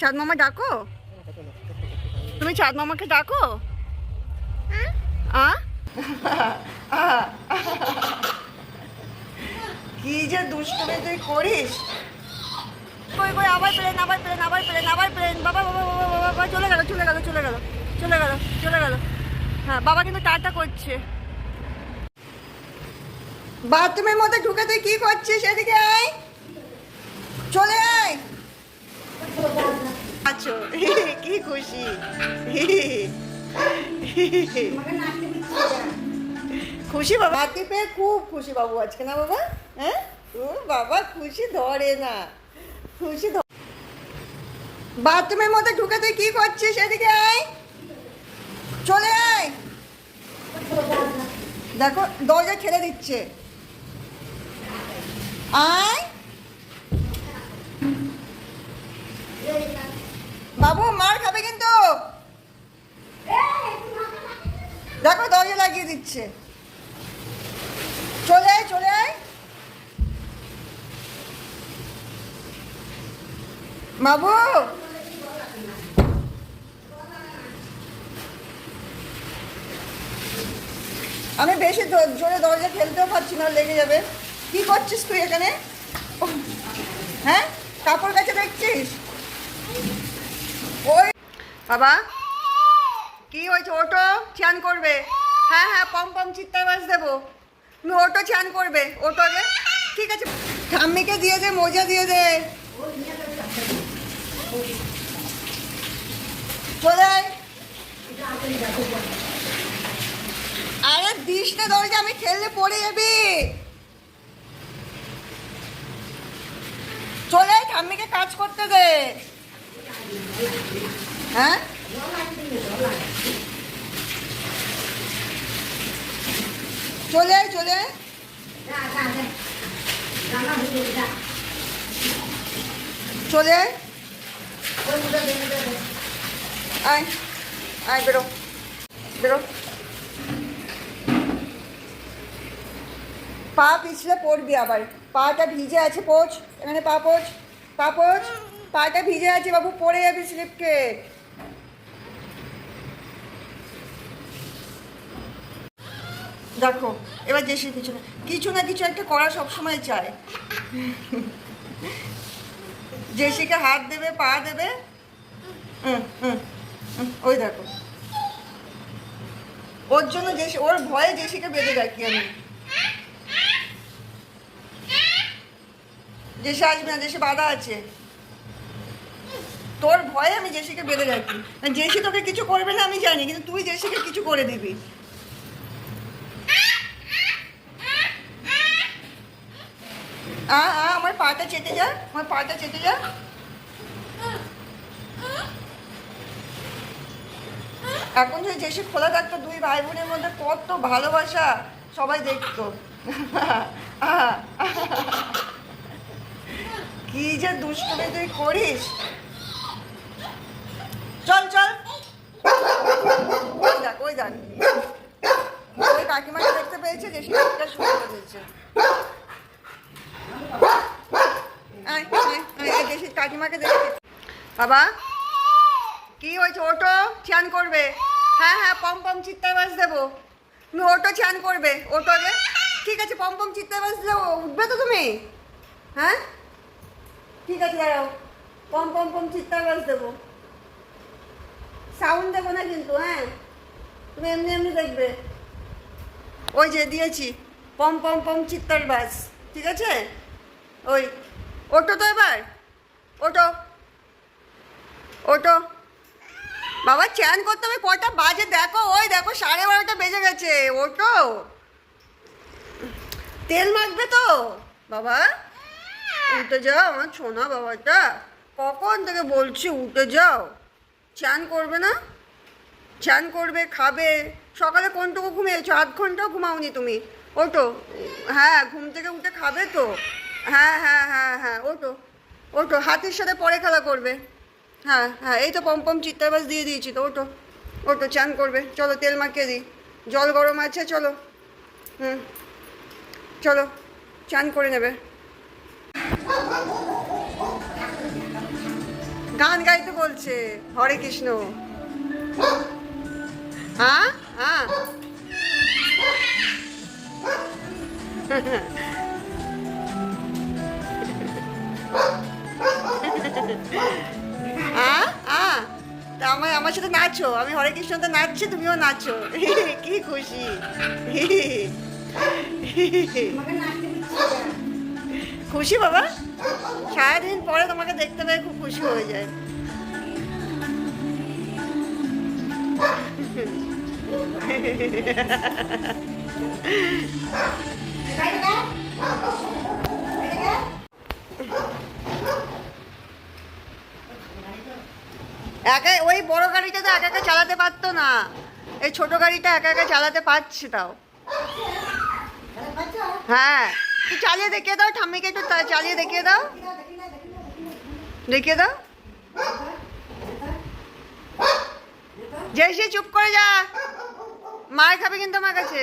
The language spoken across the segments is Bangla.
চাঁদ মামা ডাকো। তুমি চাঁদ মামাকে ডাকো। কি যে দুষ্টুমি তুই করিস? কই কই আবার প্লেন আবার প্লেন আবার প্লেন আবার প্লেন। বাবা বাবা বাবা বাবা বাবা চলে গেল চলে গেল চলে গেল চলে গেল চলে গেল। হ্যাঁ বাবা কিন্তু টাটা করছে। বাথরুমের মধ্যে ঢুকে তুই কি করছিস? এদিকে আয় চলে আয় আছো কি খুশি। খুশি বাবা? হাতি পেয়ে খুব খুশি বাবু আজকে, না বাবা? হ্যাঁ? বাবা, খুশি ধরে না। খুশি বাথরুমের মধ্যে ঢুকে তুই কি করছিস এদিকে আয়। চলে আয়। দেখো, দরজা ছেড়ে দিচ্ছে। আয় বাবু মার খাবে কিন্তু দেখো দরজা লাগিয়ে দিচ্ছে চলে আয় চলে আয়। বাবু। আমি বেশি জোরে দরজা ফেলতেও পারছি না, লেগে যাবে। কি করছিস তুই এখানে? হ্যাঁ? কাপড় কাছে দেখছিস? ওই বাবা। কি হয়েছে? ওটো চান করবে। হ্যাঁ হ্যাঁ পম পম চিৎকার বাজ দেবো। তুমি ওটো চান করবে, ওটো আগে ঠিক আছে, ঠাম্মিকে দিয়ে দে, মোজা দিয়ে দে। আয় আরে, দিস না দরজা আমি ঠেললে পড়ে যাবি। চলে ঠাম্মিকে কাজ করতে দে। হ্যাঁ? চলে চলে। চলে। আয় আয়, বেরো। বেরো। পা পিছলে পড়বি আবার। পাটা ভিজে আছে, পোচ। এখানে পা পোচ। পা পোচ। পাটা ভিজে আছে বাবু, পড়ে যাবি স্লিপকে দেখো, এবার জেসির পিছনে। কিছু না কিছু একটা করা সবসময় চায়। জেসিকে হাত দেবে, পা দেবে ওই দেখো। ওর জন্য জেসি ওর ভয়ে জেসিকে বেঁধে রাখি আমি। জেসে আসবে না জেসে বাধা আছে। তোর ভয়ে আমি জেসিকে বেঁধে রাখি। জেসি তোকে কিছু করবে না, আমি জানি, কিন্তু তুই জেসিকে কিছু করে দিবি। আমার পাটা চেটে যা, আমার পাটা চেটে যা। এখন যে জেসি খোলা থাকতো দুই ভাই বোনের মধ্যে, কত ভালোবাসা সবাই দেখতো। কি যে দুষ্টুমি তুই করিস। চল চল। ওই দেখ ওই দেখ। ওই কাকিমাকে দেখতে পেয়েছে যে সেটা শুরু করে দিয়েছে আয়, আয়, আয়, এই দেশি কাকিমাকে দেখে বাবা, কি হয়েছে? ওটো চান করবে। হ্যাঁ হ্যাঁ পম পম বাজ দেবো। তুমি ওটো চান করবে, ওটো আগে। ঠিক আছে, পম পম বাজ দিলে উঠবে তো তুমি? হ্যাঁ? ঠিক আছে, দাঁড়াও। পম পম পম বাজ দেবো। সাউন্ড দেবো না কিন্তু হ্যাঁ? তুমি এমনি এমনি দেখবে। ওই যে দিয়েছি, পম পম পম চিৎকার বাস। ঠিক আছে? ওই, ওটো তো এবার? ওটো ওটো বাবা চ্যান করতে হবে, কটা বাজে, দেখো, ওই দেখো, সাড়ে বারোটা বেজে গেছে ওটো তেল মাখবে তো? বাবা, উঠে যাও, আমার সোনা বাবাটা। কখন থেকে বলছি, উঠে যাও। চান করবে না? চান করবে, খাবে। সকালে কোনটুকু ঘুমিয়েছো? আধ ঘন্টাও ঘুমাওনি তুমি? ওটো হ্যাঁ ঘুম থেকে উঠে খাবে তো? হ্যাঁ হ্যাঁ হ্যাঁ হ্যাঁ ওটো ওটো হাতের সাথে পরে খেলা করবে। হ্যাঁ হ্যাঁ এই তো পম্পম চিত্তাবাস দিয়ে দিয়েছি তো ওটো ওটো চান করবে। চলো, তেল মাখিয়ে দিই। জল গরম আছে, চলো। হুম, চলো, চান করে নেবে। গান গাইতে বলছে, হরে কৃষ্ণ। হ্যাঁ হ্যাঁ। হ্যাঁ হ্যাঁ তা আমার আমার সাথে নাচো। আমি হরে কৃষ্ণতে নাচছি তুমিও নাচো। কি খুশি। খুশি বাবা? সারাদিন পরে তোমাকে দেখতে পেয়ে খুব খুশি হয়ে যায়। একা ওই বড় গাড়িটা তো একা একা চালাতে পারতো না। এই ছোট গাড়িটা একা একা চালাতে পারছে তাও। হ্যাঁ তুই চালিয়ে দেখিয়ে দাও, ঠাম্মিকে একটু চালিয়ে দেখিয়ে দাও। দেখিয়ে দাও। জেসি চুপ করে যা। মার খাবে কিন্তু আমার কাছে।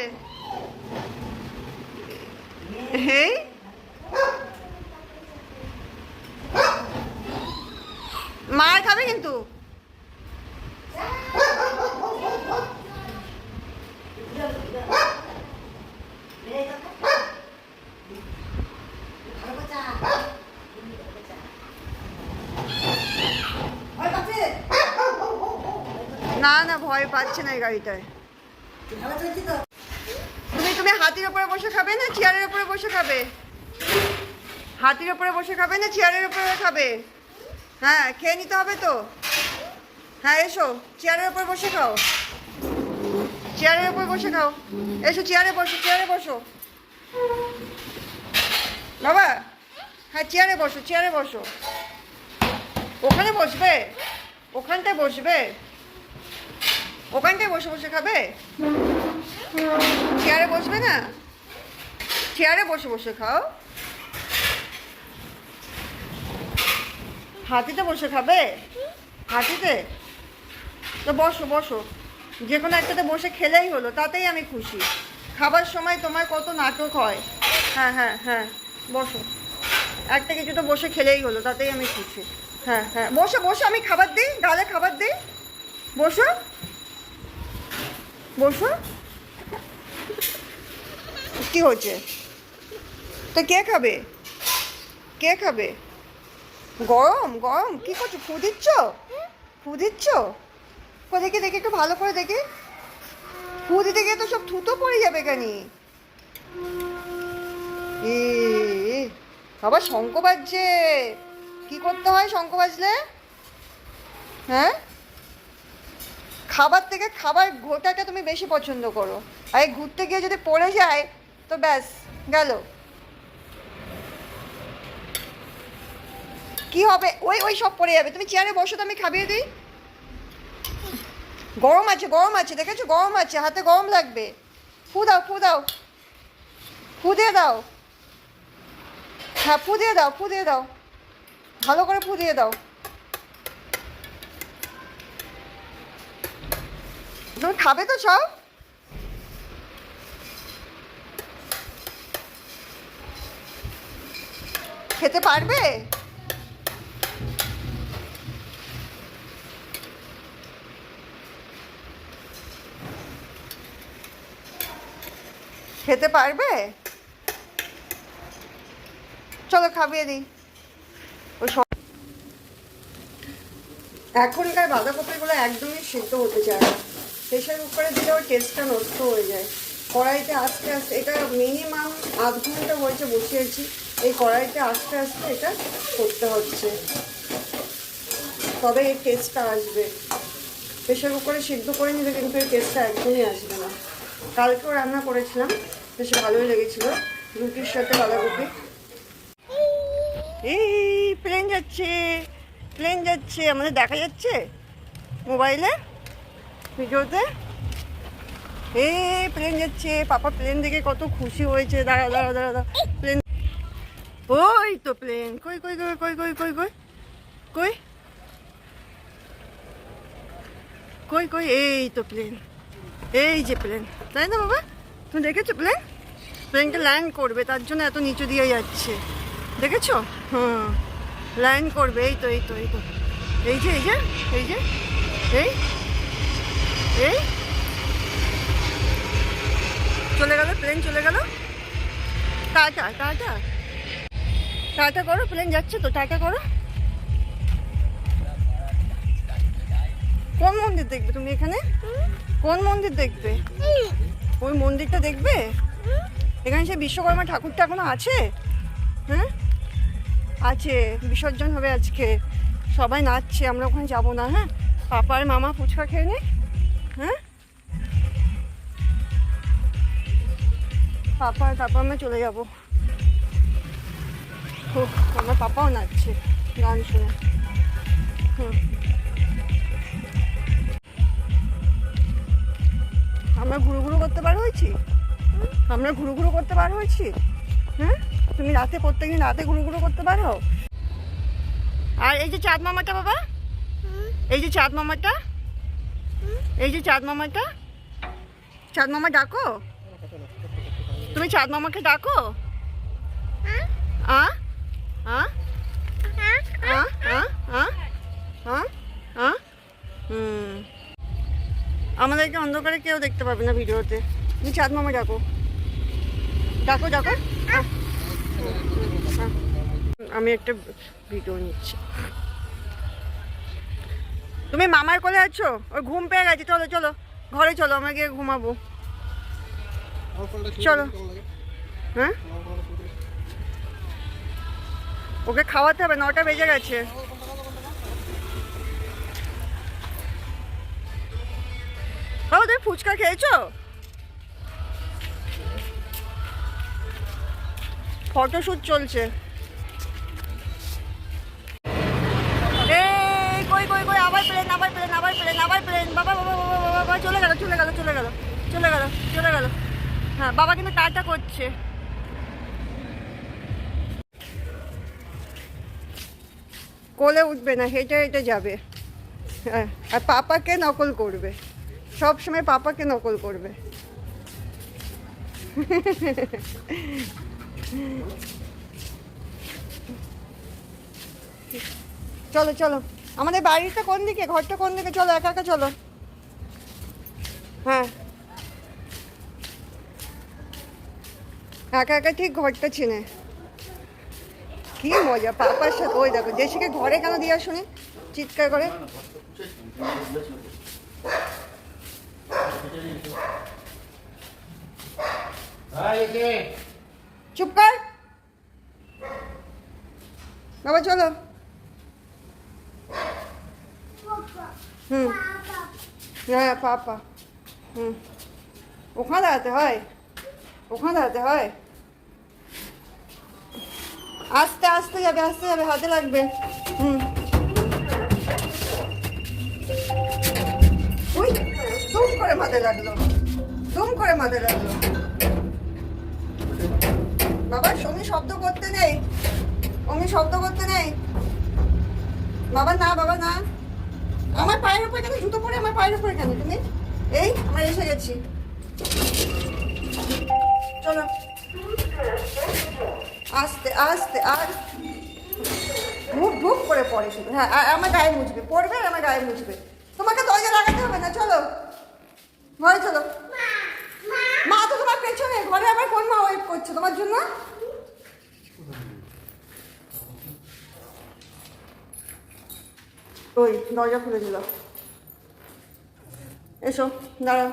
এই মার খাবে কিন্তু। না না, ভয় পাচ্ছে না এই গাড়িটায়। তুমি তুমি হাতির উপরে বসে খাবে না চেয়ারের উপরে বসে খাবে? হাতির উপরে বসে খাবে না চেয়ারের উপরে খাবে? হ্যাঁ খেয়ে নিতে হবে তো। হ্যাঁ এসো, চেয়ারের উপর বসে খাও। চেয়ারের উপর বসে খাও। এসো চেয়ারে বসো চেয়ারে বসো। বাবা হ্যাঁ চেয়ারে বসো চেয়ারে বসো। ওখানে বসবে? ওখানটায় বসবে? ওখানটায় বসে বসে খাবে? চেয়ারে বসবে না? চেয়ারে বসে বসে খাও। হাতিতে বসে খাবে? হাতিতে? তো বসো বসো। যে কোনো একটাতে বসে খেলেই হলো, তাতেই আমি খুশি। খাবার সময় তোমার কত নাটক হয়। হ্যাঁ হ্যাঁ হ্যাঁ বসো। একটা কিছু তো বসে খেলেই হলো, তাতেই আমি খুশি। হ্যাঁ হ্যাঁ বসো বসো, আমি খাবার দিই গালে খাবার দিই। বসো। বসো। কি হচ্ছে তো কে খাবে? কে খাবে? গরম গরম, কি করছ? ফু দিচ্ছ ফু দিচ্ছ কো দেখি দেখি, একটু ভালো করে দেখি। ফু দিতে গিয়ে তো সব থুতো পড়ে যাবে কেনি এ বাবা, শঙ্খ বাজছে। কি করতে হয় শঙ্খ বাজলে? হ্যাঁ? খাবার থেকে খাবার ঘোটাটা তুমি বেশি পছন্দ করো। আর ঘুরতে গিয়ে যদি পড়ে যায়, তো ব্যাস, গেল। কি হবে? ওই ওই সব পড়ে যাবে। তুমি চেয়ারে বসো, তো আমি খাবিয়ে দিই। গরম আছে গরম আছে, দেখেছ? গরম আছে, হাতে গরম লাগবে। ফু দাও ফু দাও। ফু দিয়ে দাও। হ্যাঁ ফু দিয়ে দাও, ফু দিয়ে দাও। ভালো করে ফু দিয়ে দাও। তুমি খাবে তো সব? খেতে পারবে? খেতে পারবে? চলো খাবিয়ে দিই। এখনকার বাঁধাকপিগুলো একদমই সেদ্ধ হতে চায় প্রেশার কুকারে দিলে ওর টেস্টটা নষ্ট হয়ে যায়। কড়াইতে আস্তে আস্তে এটা মিনিমাম আধ ঘণ্টা হয়েছে বসিয়েছি। এই কড়াইতে আস্তে আস্তে এটা করতে হচ্ছে। তবে এর টেস্টটা আসবে। প্রেশার কুকারে সিদ্ধ করে নিলে কিন্তু এর টেস্টটা একদমই আসবে না। কালকেও রান্না করেছিলাম, বেশ ভালোই লেগেছিলো। রুটির সাথে বাঁধাকপি। এই প্লেন যাচ্ছে প্লেন যাচ্ছে। আমাদের দেখা যাচ্ছে মোবাইলে, ভিডিওতে। এ প্লেন যাচ্ছে। পাপা প্লেন দেখে কত খুশি হয়েছে। দাঁড়া দাঁড়া দাঁড়া দাঁড়া। প্লেন ওই তো প্লেন কই কই কই কই কই কই কই কই? কই কই? এই তো প্লেন এই যে প্লেন। তাই না বাবা, তুমি দেখেছ প্লেন? প্লেনটা ল্যান্ড করবে, তার জন্য এত নিচু দিয়ে যাচ্ছে। দেখেছ? হুম। ল্যান্ড করবে, এই তো এই তো এই তো। এই যে এই যে এই যে, এই এই। চলে গেল প্লেন, চলে গেল। Tata tata. টাটা করো, প্লেন যাচ্ছে তো, টাটা করো। কোন মন্দির দেখবে তুমি এখানে? কোন মন্দির দেখবে? ওই মন্দিরটা দেখবে? এখানে সে বিশ্বকর্মা ঠাকুরটা এখনও আছে? হ্যাঁ? আছে, বিসর্জন হবে আজকে। সবাই নাচছে, আমরা ওখানে যাব না হ্যাঁ? পাপার মামা ফুচকা খেয়ে নে হ্যাঁ? পাপা, তারপর আমরা চলে যাব। আমার পাপাও নাচছে, গান শুনে। হুম। আমরা ঘুরু ঘুরু করতে বার হয়েছি? আমরা ঘুরু ঘুরু করতে বার হয়েছি? হ্যাঁ? তুমি রাতে প্রত্যেকদিন রাতে ঘুরু ঘুরু করতে পারো আর এই যে চাঁদ মামাটা বাবা? এই যে চাঁদ মামাটা? এই যে চাঁদ মামাটা? চাঁদ মামা ডাকো? তুমি চাঁদ মামাকে ডাকো? হুম। আমাদেরকে অন্ধকারে কেউ দেখতে পাবে না ভিডিওতে। তুমি চাঁদ মামা ডাকো। ডাকো ডাকো। আমি একটা ভিডিও নিচ্ছি। তুমি মামার কোলে আছো? ওর ঘুম পেয়ে গেছে। চলো চলো। ঘরে চলো, আমরা গিয়ে ঘুমাবো। চলো। হ্যাঁ? ওকে খাওয়াতে হবে, নটা বেজে গেছে। বাবা, তুমি ফুচকা খেয়েছো? ফটোশ্যুট চলছে। কই কই কই, আবার প্লেন আবার প্লেন আবার বাবা বাবা বাবা চলে গেল চলে গেল, চলে চলে চলে হ্যাঁ বাবা কিন্তু করছে। কোলে উঠবে না, হেঁটে হেঁটে যাবে। হ্যাঁ আর পাপাকে নকল করবে। সব সময় পাপাকে নকল করবে। চলো চলো। আমাদের বাড়িটা কোন দিকে? ঘরটা কোন দিকে? চলো, একা একা চলো। হ্যাঁ। একা একা ঠিক ঘরটা চিনে। কি মজা, পাপার সাথে। ওই দেখো, জেসিকে ঘরে কেন দিয়ে শুনি চিৎকার করে। চুপ কর বাবা চলো হুম হ্যাঁ পাপা হুম ওখানে দাঁড়াতে হয় ওখানে দাঁড়াতে হয় আস্তে আস্তে যাবে আস্তে যাবে হাতে লাগবে মাথায় লাগল দুম করে মাথায় লাগল বাবা সঙ্গে শব্দ করতে নেই। অমনি শব্দ করতে নেই। বাবা, না বাবা, না। আমার পায়ের উপরে কেন? জুতো পরে আমার পায়ের উপরে কেন তুমি? এই, আমরা এসে গেছি। চলো। আস্তে আস্তে, আর ঢুক ঢুক করে পড়ে শুধু। হ্যাঁ আমার গায়ে মুছবে। পড়বে আর আমার গায়ে মুছবে। তোমাকে দরজা লাগাতে হবে না, চলো। ঘরে চলো। মা তো তোমার পেছনে ঘরে আবার কোন মা ওয়েট করছে? তোমার জন্য? ওই দরজা খুলে দিল। এসো দাঁড়াও।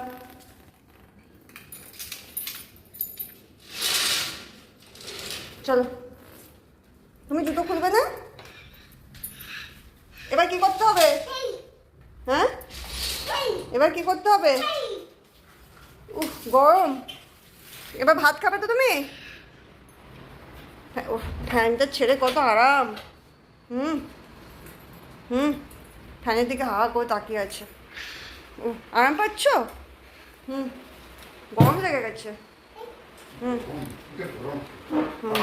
চলো। তুমি জুতো খুলবে না? এবার কি করতে হবে? হ্যাঁ? এবার কি করতে হবে? গরম। এবার ভাত খাবে তো তুমি? হ্যাঁ, ও ফ্যানটা ছেড়ে কত আরাম। হুম হুম ফ্যানের দিকে হাওয়া করে তাকিয়ে আছে। ও আরাম পাচ্ছ? হুম গরম লেগে গেছে। হুম। হুম।